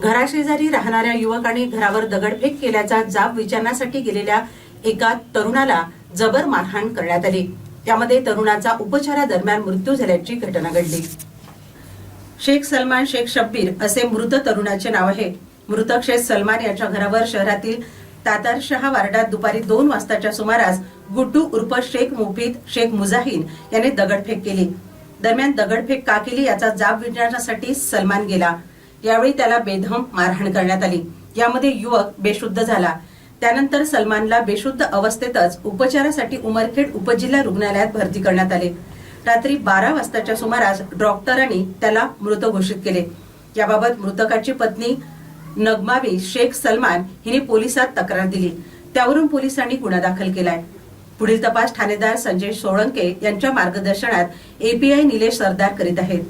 घराशेजारी राहणाऱ्या युवकाने घरावर दगडफेक केल्याचा जाब विचारण्यासाठी गेलेल्या एका तरुणाला जबर मारहाण करण्यात आली. त्यामध्ये तरुणाचा उपचारादरम्यान मृत्यू झाल्याची घटना घडली. शेख सलमान शेख शब्बीर असे मृत तरुणाचे नाव आहे. मृतक शेख सलमान याच्या घरावर शहरातील तातारशहा वार्डात दुपारी दोन वाजताच्या सुमारास गुड्डू उर्फ शेख मुफीद शेख मुजाहिन याने दगडफेक केली. दरम्यान दगडफेक का केली याचा जाब विचारण्यासाठी सलमान गेला. यावेळी त्याला बेधम मारहाण करण्यात आली. यामध्ये युवक बेशुद्ध झाला. त्यानंतर सलमानला बेशुद्ध अवस्थेतच उपचारासाठी उमरखेड उपजिल्हा रुग्णालयात भरती करण्यात आले. रात्री बारा वाजताच्या सुमारास डॉक्टरांनी त्याला मृत घोषित केले. याबाबत मृतकाची पत्नी नगमावी शेख सलमान हिने पोलिसात तक्रार दिली. त्यावरून पोलिसांनी गुन्हा दाखल केलाय. पुढील तपास ठाणेदार संजय सोळंके यांच्या मार्गदर्शनात एपीआय निलेश सरदार करीत आहेत.